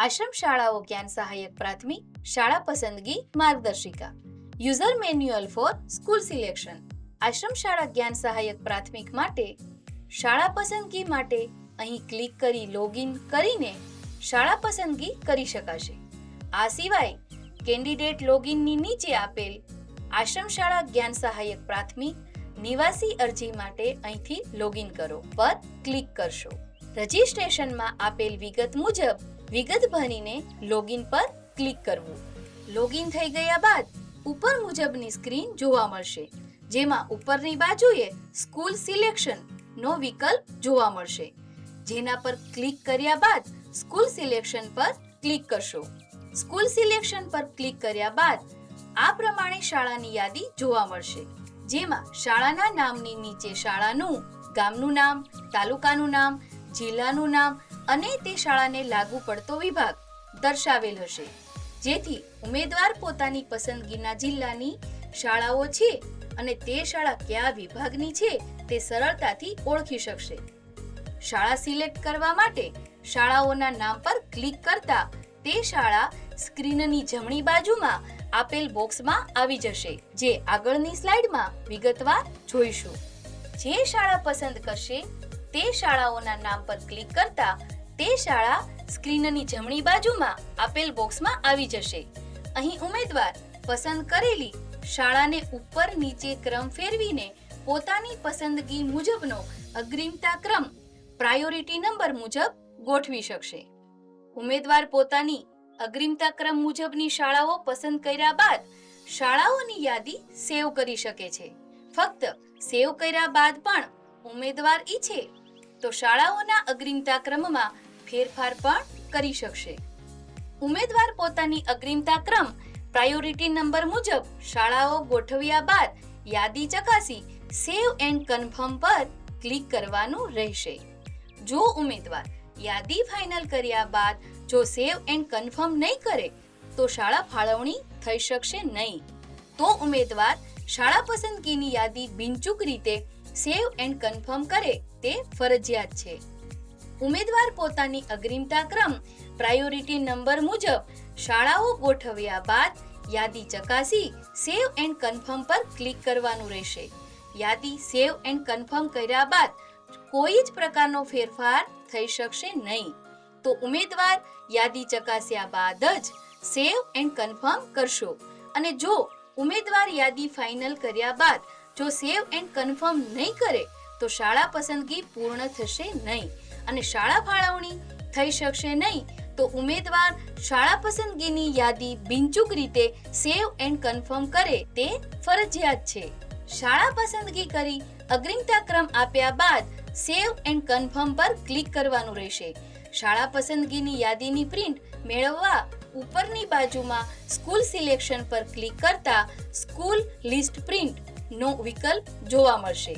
આશ્રમ શાળાઓ જ્ઞાન સહાયક પ્રાથમિક, શાળા પસંદગી, માર્ગદર્શિકા. User manual for school selection. આશ્રમ શાળા જ્ઞાન સહાયક પ્રાથમિક માટે, શાળા પસંદગી માટે અહીં ક્લિક કરી લોગિન કરીને શાળા પસંદગી કરી શકાશે. આ સિવાય, કેન્ડિડેટ લોગિનની નીચે આપેલ આશ્રમ શાળા જ્ઞાન સહાયક પ્રાથમિક નિવાસી અરજી માટે અહીંથી લોગિન કરો પર ક્લિક કરશો. રજિસ્ટ્રેશનમાં આપેલ વિગત મુજબ વિગત ભરીને લોગિન પર ક્લિક કરવું. લોગિન થઈ ગયા બાદ ઉપર મુજબની સ્ક્રીન જોવા મળશે, જેમાં ઉપરની બાજુએ સ્કૂલ સિલેક્શન નો વિકલ્પ જોવા મળશે. જેના પર ક્લિક કર્યા બાદ સ્કૂલ સિલેક્શન પર ક્લિક કરશો. સ્કૂલ સિલેક્શન પર ક્લિક કર્યા બાદ આ પ્રમાણે શાળાની યાદી જોવા મળશે, જેમાં શાળાના નામની નીચે શાળાનું, ગામનું નામ, તાલુકાનું નામ, જિલ્લાનું નામ અને તે શાળાને લાગુ પડતો વિભાગ દર્શાવેલ હશે. જેથી ઉમેદવાર પોતાની પસંદગીના જિલ્લાની શાળાઓ છે અને તે શાળા કયા વિભાગની છે તે સરળતાથી ઓળખી શકશે. શાળા સિલેક્ટ કરવા માટે શાળાઓના નામ પર ક્લિક કરતા તે શાળા સ્ક્રીનની જમણી બાજુમાં આપેલ બોક્સમાં આવી જશે, જે આગળની સ્લાઇડમાં વિગતવાર જોઈશું. જે શાળા પસંદ કરશે તે શાળાઓના નામ પર ક્લિક કરતા તે શાળા સ્ક્રીનની જમણી બાજુમાં આપેલ બોક્સમાં આવી જશે. અહીં ઉમેદવાર પસંદ કરેલી શાળાને ઉપર નીચે ક્રમ ફેરવીને પોતાની પસંદગી મુજબનો અગ્રિમતા ક્રમ પ્રાયોરિટી નંબર મુજબ ગોઠવી શકશે. ઉમેદવાર પોતાની અગ્રિમતા ક્રમ મુજબની શાળાઓ પસંદ કર્યા બાદ શાળાઓની યાદી સેવ કરી શકે છે. ફક્ત સેવ કર્યા બાદ પણ ઉમેદવાર ઈચ્છે તો શાળાઓના અગ્રિમતા ક્રમમાં ફેરફાર પણ કરી શકશે. ઉમેદવાર પોતાની અગ્રિમતા ક્રમ પ્રાયોરિટી નંબર મુજબ શાળાઓ ગોઠવ્યા બાદ યાદી ચકાસી સેવ એન્ડ કન્ફર્મ પર ક્લિક કરવાનું રહેશે. જો ઉમેદવાર યાદી ફાઇનલ કર્યા બાદ જો સેવ એન્ડ કન્ફર્મ નહીં કરે, તો શાળા ફાળવણી થઈ શકશે નહીં. તો ઉમેદવાર શાળા પસંદગીની યાદી બિનચૂક રીતે સેવ એન્ડ કન્ફર્મ કરે તે ફરજિયાત છે. ઉમેદવાર પોતાની અગ્રિમતા ક્રમ પ્રાયોરિટી નંબર મુજબ શાળાઓ ગોઠવ્યા બાદ યાદી ચકાસી સેવ એન્ડ કન્ફર્મ પર ક્લિક કરવાનું રહેશે. યાદી સેવ એન્ડ કન્ફર્મ કર્યા બાદ કોઈ જ પ્રકારનો ફેરફાર થઈ શકશે નહીં. તો ઉમેદવાર યાદી ચકાસ્યા બાદ જ સેવ એન્ડ કન્ફર્મ કરશો. અને જો ઉમેદવાર યાદી ફાઇનલ કર્યા બાદ જો સેવ એન્ડ કન્ફર્મ નહીં કરે, તો શાળા પસંદગી પૂર્ણ થશે નહીં. અને શાળા ફાળવણી થઈ શકશે નહીં, તો ઉમેદવાર શાળા પસંદગીની યાદી બિનચૂક રીતે સેવ એન્ડ કન્ફર્મ કરે તે ફરજિયાત છે. શાળા પસંદગી કરી અગ્રિમતા ક્રમ આપ્યા બાદ સેવ એન્ડ કન્ફર્મ પર ક્લિક કરવાનું રહેશે. શાળા પસંદગીની યાદીની પ્રિન્ટ મેળવવા ઉપરની બાજુમાં સ્કૂલ સિલેક્શન પર ક્લિક કરતા સ્કૂલ લિસ્ટ પ્રિન્ટ નો વિકલ્પ જોવા મળશે.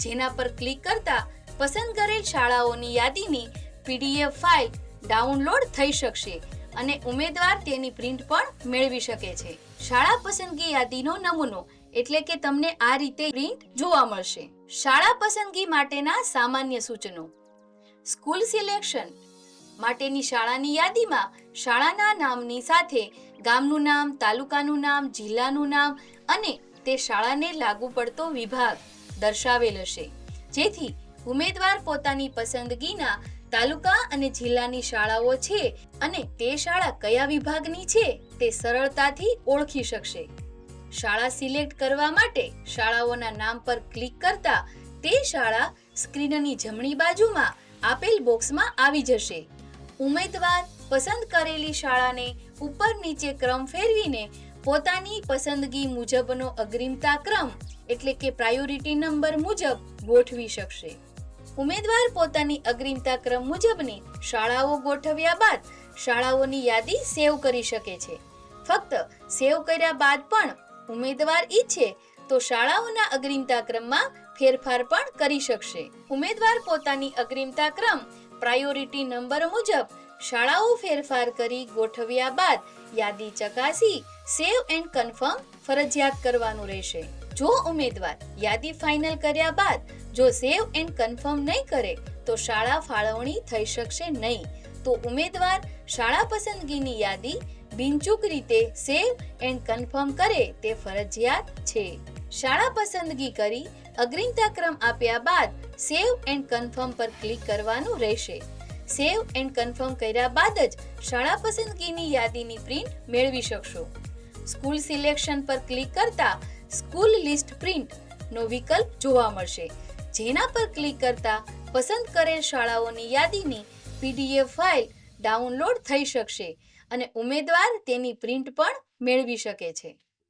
જેના પર ક્લિક કરતા પસંદ કરેલ શાળાઓની યાદીની પીડીએફ ફાઇલ ડાઉનલોડ થઈ શકશે અને ઉમેદવાર તેની પ્રિન્ટ પણ મેળવી શકે છે. શાળા પસંદગી યાદીનો નમૂનો એટલે કે તમને આ રીતે પ્રિન્ટ જોવા મળશે. શાળા પસંદગી માટેના સામાન્ય સૂચનો. સ્કૂલ સિલેક્શન માટેની શાળાની યાદીમાં શાળાના નામની સાથે ગામનું નામ, તાલુકાનું નામ, જિલ્લાનું નામ અને તે શાળાને લાગુ પડતો વિભાગ દર્શાવેલ હશે. જેથી ઉમેદવાર પોતાની પસંદગીના તાલુકા અને જિલ્લાની શાળાઓ છે અને તે શાળા કયા વિભાગની છે તે સરળતાથી ઓળખી શકશે. શાળા સિલેક્ટ કરવા માટે શાળાઓના નામ પર ક્લિક કરતા તે શાળા સ્ક્રીનની જમણી બાજુમાં આપેલ બોક્સમાં આવી જશે. ઉમેદવાર પસંદ કરેલી શાળાને ઉપર નીચે ક્રમ ફેરવીને પોતાની પસંદગી મુજબનો અગ્રિમતા ક્રમ એટલે કે પ્રાયોરિટી નંબર મુજબ ગોઠવી શકશે. ઉમેદવાર પોતાની અગ્રિમતા ક્રમ મુજબની શાળાઓ ગોઠવ્યા બાદ શાળાઓની યાદી સેવ કરી શકે છે. ફક્ત સેવ કર્યા બાદ પણ ઉમેદવાર ઈચ્છે તો શાળાઓના અગ્રિમતા ક્રમમાં ફેરફાર પણ કરી શકશે. ઉમેદવાર પોતાની અગ્રિમતા ક્રમ પ્રાયોરિટી નંબર મુજબ શાળાઓ ફેરફાર કરી ગોઠવ્યા બાદ યાદી ચકાસી, સેવ એન્ડ કન્ફર્મ ફરજિયાત કરવાનું રહેશે. જો ઉમેદવાર યાદી ફાઇનલ કર્યા બાદ જો સેવ એન્ડ કન્ફર્મ નહીં કરે, તો શાળા ફાળવણી થઈ શકશે નહીં. તો ઉમેદવાર શાળા પસંદગીની યાદી બિનચૂક રીતે સેવ એન્ડ કન્ફર્મ કરે તે ફરજિયાત છે. શાળા પસંદગી કરી અગ્રિમતા ક્રમ આપ્યા બાદ સેવ એન્ડ કન્ફર્મ પર ક્લિક કરવાનું રહેશે. સેવ એન્ડ કન્ફર્મ કર્યા બાદ જ શાળા પસંદગીની યાદીની પ્રિન્ટ મેળવી શકશો. સ્કૂલ સિલેક્શન પર ક્લિક કરતા સ્કૂલ લિસ્ટ પ્રિન્ટ નો વિકલ્પ જોવા મળશે. જેના પર ક્લિક કરતા પસંદ કરેલ શાળાઓની યાદીની પીડીએફ ફાઇલ ડાઉનલોડ થઈ શકશે અને ઉમેદવાર તેની પ્રિન્ટ પણ મેળવી શકે છે.